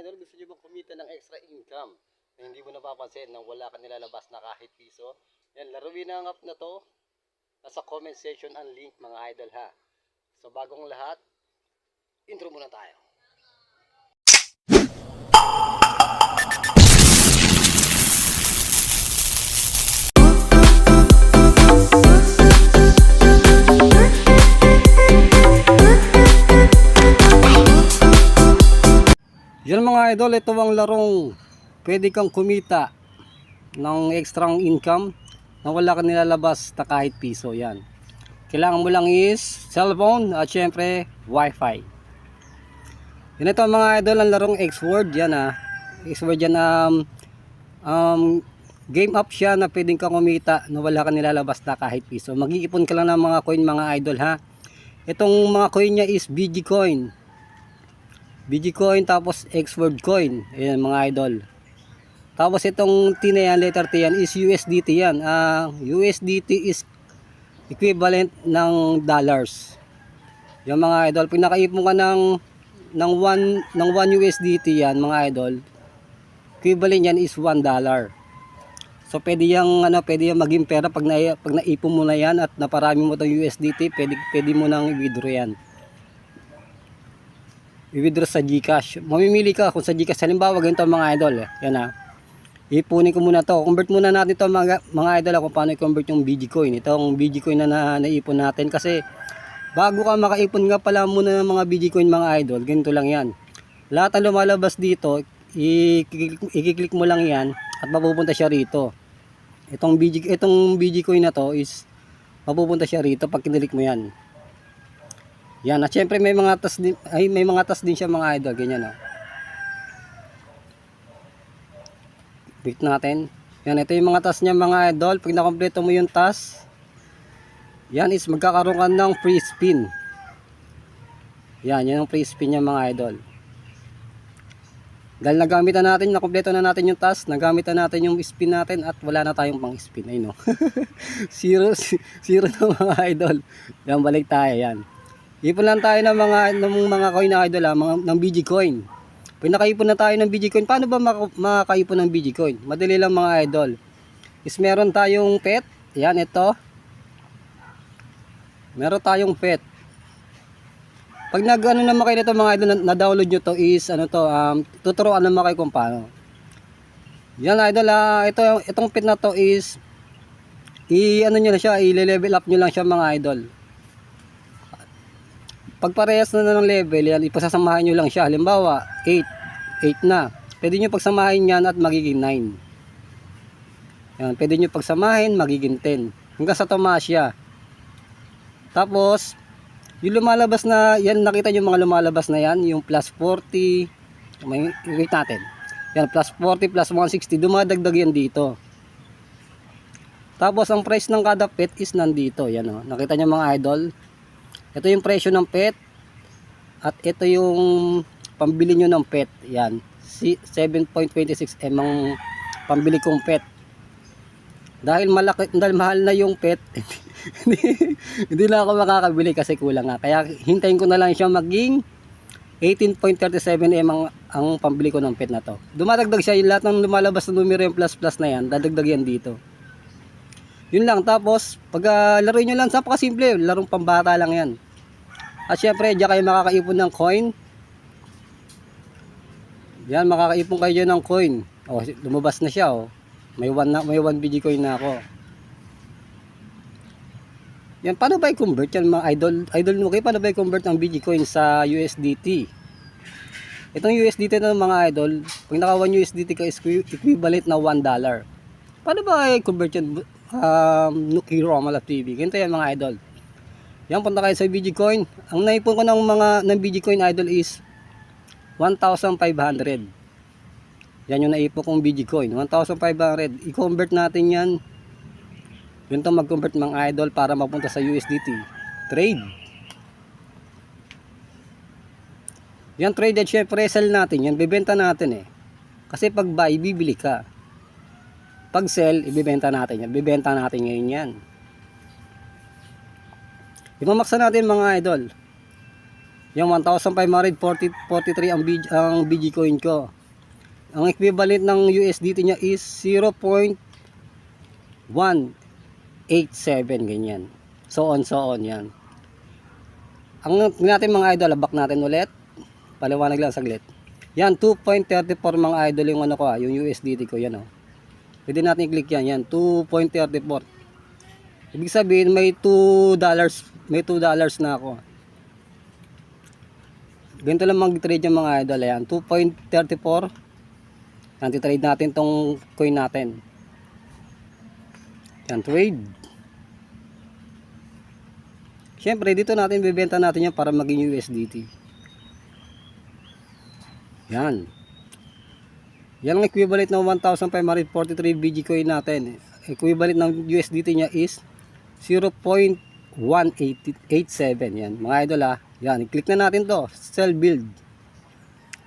idol, gusto nyo bang kumita ng extra income na hindi mo napapansin na wala ka nilalabas na kahit piso? Yan, laruin ang app na to. Nasa comment section ang link mga idol ha. So bagong lahat, intro muna tayo. Yan idol, ito ang larong pwede kang kumita ng extra income na wala ka nilalabas na kahit piso. Yan. Kailangan mo lang is cellphone at syempre wifi. Yan ito mga idol, ang larong X-Word. Yan ah. X-Word yan um, um, game up siya na pwedeng kang kumita na wala ka nilalabas na kahit piso. Mag-iipon ka lang ng mga coin mga idol ha. Itong mga coin niya is BG coin. BG coin tapos X-word coin. Ayan mga idol. Tapos itong T na yan, letter T yan is USDT yan. Ah, USDT is equivalent ng dollars. Yung mga idol, pag nakaipon ka ng ng 1 ng 1 USDT yan, mga idol, equivalent yan is 1 dollar. So pwede yang ano, pwede yang maging pera pag na, pag naipon mo na yan at naparami mo tong USDT, pwede pwede mo nang i-withdraw yan i-withdraw sa GCash. Mamimili ka kung sa GCash. Halimbawa, ganito mga idol. Yan na. Ipunin ko muna to. Convert muna natin to mga, mga idol ah, kung paano i-convert yung BG coin. Ito ang BG coin na, na naipon natin kasi bago ka makaipon nga pala muna ng mga BG coin mga idol, ganito lang yan. Lahat ang lumalabas dito, i-click mo lang yan at mapupunta siya rito. Itong BG, itong BG coin na to is mapupunta siya rito pag kinilik mo yan. Yan, at syempre may mga tas din, ay may mga tas din siya mga idol, ganyan oh. Bit natin. Yan, ito yung mga tas niya mga idol. Pag nakompleto mo yung tas, yan is magkakaroon ka ng free spin. Yan, yan ang free spin niya mga idol. Dahil nagamit na natin, nakompleto na natin yung tas, nagamit na natin yung spin natin at wala na tayong pang spin. Ay no. zero, zero na mga idol. Yan, balik tayo yan. Ipon lang tayo ng mga ng mga coin na idol ha, mga ng BG coin. Pag nakaipon na tayo ng BG coin, paano ba maka- makakaipon ng BG coin? Madali lang mga idol. Is meron tayong pet. Yan ito. Meron tayong pet. Pag nag ano naman kayo nito mga idol, na- na-download nyo to is ano to, um, tuturuan naman kayo kung paano. Yan idol, ah, ito itong pet na to is i ano nyo na siya, i-level up nyo lang siya mga idol. Pag parehas na, ng level, yan, ipasasamahan nyo lang siya. Halimbawa, 8. 8 na. Pwede nyo pagsamahin yan at magiging 9. Yan, pwede nyo pagsamahin, magiging 10. Hanggang sa tumaas siya. Tapos, yung lumalabas na, yan, nakita nyo mga lumalabas na yan, yung plus 40, may, wait natin. Yan, plus 40, plus 160, dumadagdag yan dito. Tapos, ang price ng kada pet is nandito. Yan, oh. Nakita nyo mga idol, ito yung presyo ng pet. At ito yung pambili nyo ng pet. Yan. Si 7.26 m ang pambili kong pet. Dahil malaki, dahil mahal na yung pet, hindi, na ako makakabili kasi kulang nga. Kaya hintayin ko na lang siya maging 18.37 m ang, ang pambili ko ng pet na to. Dumadagdag siya yung lahat ng lumalabas na numero yung plus plus na yan, dadagdag yan dito. Yun lang. Tapos, pag uh, laruin nyo lang, simple Larong pambata lang yan. At syempre, diyan kayo makakaipon ng coin. Yan, makakaipon kayo ng coin. O, lumabas na siya, oh. May 1 na, may 1 BG coin na ako. Yan, paano ba i-convert yan mga idol? Idol mo kayo, paano ba i-convert ang BG coin sa USDT? Itong USDT na mga idol, pag naka 1 USDT ka equivalent na 1 dollar. Paano ba i-convert yan? Um, Nuki Romal TV. Ganito yan mga idol. Yan, punta kayo sa BG coin. Ang naipon ko ng mga ng BG coin idol is 1,500. Yan yung naipon kong BG coin. 1,500. I-convert natin yan. Yun to mag-convert mga idol para mapunta sa USDT. Trade. Yan traded syempre sell natin. Yan bibenta natin eh. Kasi pag buy, bibili ka. Pag sell, ibibenta natin yan. Bibenta natin ngayon yan. Imamaksa natin mga idol. Yung 1,540 43 ang, BG, ang BG coin ko. Ang equivalent ng USDT niya is 0.187 ganyan. So on, so on yan. Ang natin mga idol, back natin ulit. Paliwanag lang saglit. Yan, 2.34 mga idol yung ano ko ah, yung USDT ko, yan oh. Pwede natin i-click yan, yan, 2.34. Ibig sabihin may 2 dollars, may 2 dollars na ako. Ganito lang mag-trade yung mga idol, yan, 2.34. Yan, titrade natin tong coin natin. Yan, trade. Siyempre, dito natin bibenta natin yan para maging USDT. Yan. Yan ang equivalent ng 1,543 BG coin natin. Equivalent ng USDT niya is 0.187. Yan. Mga idol ah. Yan. I-click na natin to. Sell build.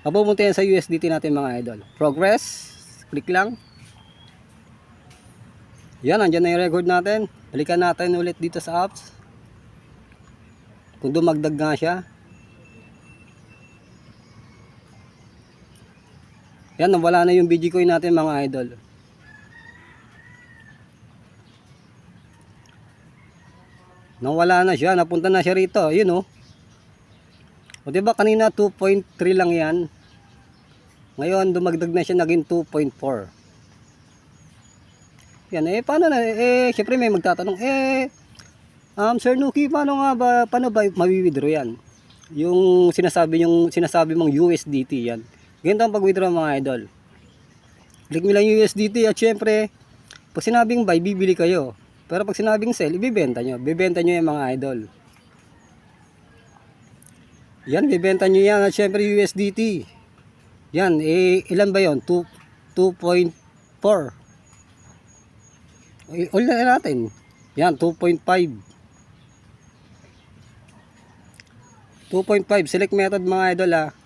Papupunta yan sa USDT natin mga idol. Progress. Click lang. Yan. Andyan na yung record natin. Balikan natin ulit dito sa apps. Kung dumagdag nga siya. Yan, nawala na yung BG coin natin mga idol. Nawala na siya, napunta na siya rito. Yun oh. O diba kanina 2.3 lang yan. Ngayon dumagdag na siya naging 2.4. Yan eh paano na eh syempre may magtatanong eh um Sir Nuki paano nga ba paano ba mawi-withdraw yan? Yung sinasabi yung sinasabi mong USDT yan. Ganito ang pag-withdraw mga idol. Click mo lang USDT at syempre, pag sinabing buy, bibili kayo. Pero pag sinabing sell, ibibenta nyo. Bibenta nyo yung mga idol. Yan, bibenta nyo yan at syempre USDT. Yan, eh, ilan ba yon 2, 2.4. Eh, Ulit na natin. Yan, 2.5. 2.5. Select method mga idol ah.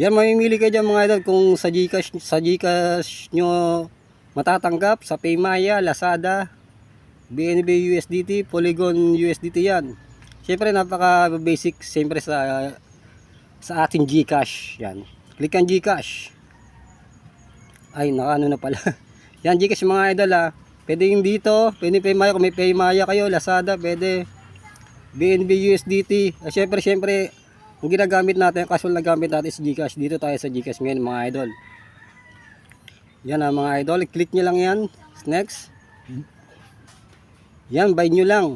Yan, mamimili kayo dyan mga idol kung sa Gcash, sa Gcash nyo matatanggap, sa Paymaya, Lazada, BNB USDT, Polygon USDT yan. Siyempre napaka basic siyempre sa sa ating Gcash. Yan. Click ang Gcash. Ay, nakaano na pala. yan, Gcash mga idol ah. Pwede yung dito, pwede Paymaya, kung may Paymaya kayo, Lazada, pwede BNB USDT. Siyempre, siyempre, ang ginagamit natin, casual na gamit natin is Gcash. Dito tayo sa Gcash ngayon mga idol. Yan ah mga idol. Click nyo lang yan. Next. Yan, buy nyo lang.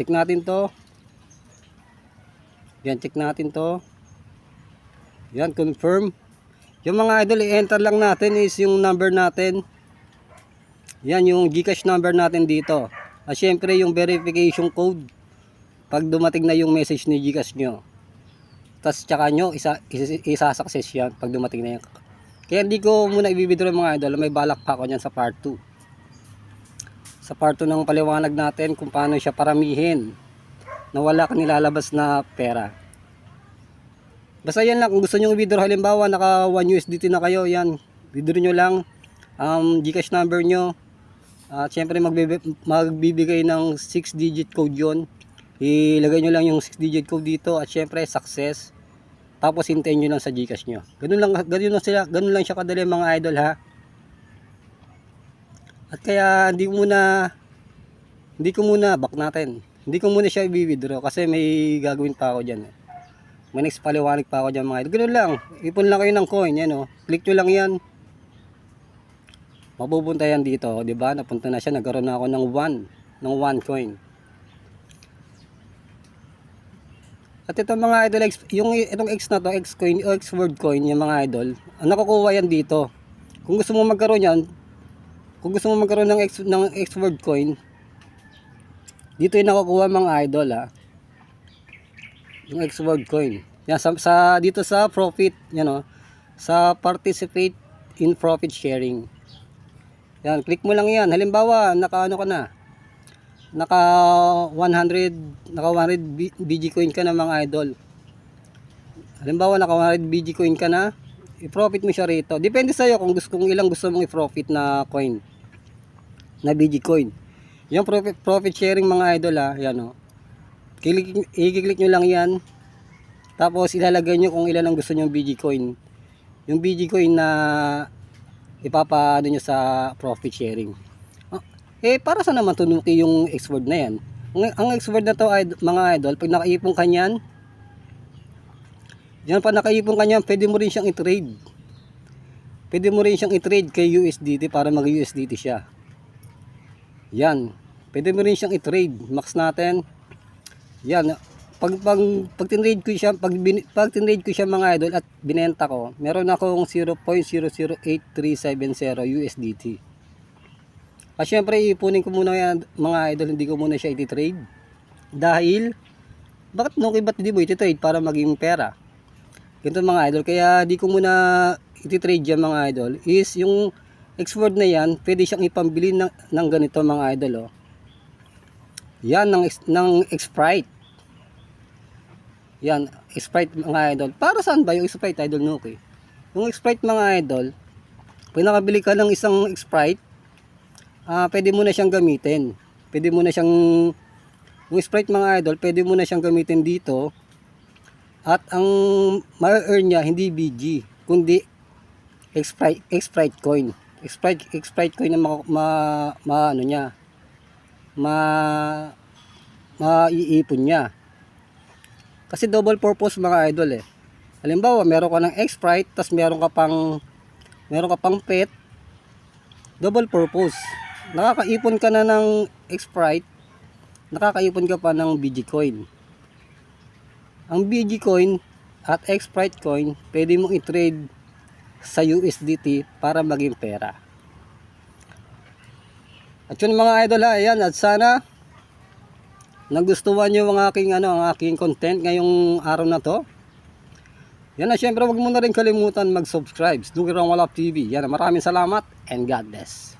Check natin to. Yan, check natin to. Yan, confirm. Yung mga idol, i-enter lang natin is yung number natin. Yan, yung Gcash number natin dito. At syempre, yung verification code pag dumating na yung message ni Gcash nyo tas tsaka nyo isa, isa, isa-success yan pag dumating na yan. Kaya hindi ko muna ibibidro mga idol may balak pa ako nyan sa part 2 sa part 2 ng paliwanag natin kung paano siya paramihin na wala kang nilalabas na pera. Basta yan lang kung gusto nyo i-withdraw halimbawa naka 1 USDT na kayo yan withdraw nyo lang. Um, Gcash number nyo. At syempre magbibigay, magbibigay ng 6 digit code yon ilagay nyo lang yung 6 digit code dito at syempre success. Tapos hintayin nyo lang sa gcash nyo. Ganun lang, ganun lang, sila, ganun lang siya kadali mga idol ha? At kaya hindi ko muna hindi ko muna back natin. Hindi ko muna siya i-withdraw kasi may gagawin pa ako dyan eh. may next paliwanag pa ako dyan mga idol. Ganun lang. Ipon lang kayo ng coin yan oh. click nyo lang yan. Mapupunta yan dito di ba? Napunta na siya nagkaroon na ako ng 1 ng 1 coin At ito mga idol, yung itong X na to, X coin o X word coin, yung mga idol, nakukuha yan dito. Kung gusto mo magkaroon yan, kung gusto mo magkaroon ng X, ng X word coin, dito yung nakukuha mga idol ha. Yung X word coin. Yan, sa, sa, dito sa profit, yan o, sa participate in profit sharing. Yan, click mo lang yan. Halimbawa, nakaano ka na, naka 100 naka 100 B- BG coin ka na mga idol halimbawa naka 100 BG coin ka na i-profit mo siya rito depende sa iyo kung gusto kung ilang gusto mong i-profit na coin na BG coin yung profit, profit sharing mga idol ha yan o Kilik, i-click nyo lang yan. Tapos ilalagay nyo kung ilan ang gusto nyo BG coin. Yung BG coin na ipapaano nyo sa profit sharing. Eh, para sa naman tunuki yung X-word na yan? Ang, ang X-word na to, id- mga idol, pag nakaipong ka niyan, yan pa nakaipong ka niyan, pwede mo rin siyang i-trade. Pwede mo rin siyang i-trade kay USDT para mag-USDT siya. Yan. Pwede mo rin siyang i-trade. Max natin. Yan. Pag, pag, pag tinrade ko siya, pag, pag tinrade ko siya mga idol at binenta ko, meron akong 0.008370 USDT. At syempre, ipunin ko muna yan mga idol, hindi ko muna siya iti-trade. Dahil, bakit no, ba't hindi mo iti-trade para maging pera? Ganito mga idol, kaya di ko muna iti-trade yan mga idol, is yung X-word na yan, pwede siyang ipambili ng, ng ganito mga idol. Oh. Yan, ng, ng Sprite. Yan, Sprite mga idol. Para saan ba yung Sprite idol Nuki? Yung Sprite mga idol, pag nakabili ka ng isang Sprite, ah pwede mo na siyang gamitin. Pwede mo na siyang, yung Sprite mga idol, pwede mo na siyang gamitin dito. At ang ma-earn niya, hindi BG, kundi Sprite, Sprite coin. Sprite, Sprite coin na ma, ma, ma ano niya, ma, maiipon niya. Kasi double purpose mga idol eh. Halimbawa, meron ka ng Sprite, tas meron ka pang, meron ka pang pet, double purpose. Nakakaipon ka na ng Sprite, nakakaipon ka pa ng BG coin. Ang BG coin at Sprite coin, pwede mong i-trade sa USDT para maging pera. At yun mga idol ha, ayan, at sana nagustuhan nyo ang aking, ano, ang aking content ngayong araw na to. Yan na, syempre wag mo na rin kalimutan mag-subscribe. Dugi Wala TV. Yan, maraming salamat and God bless.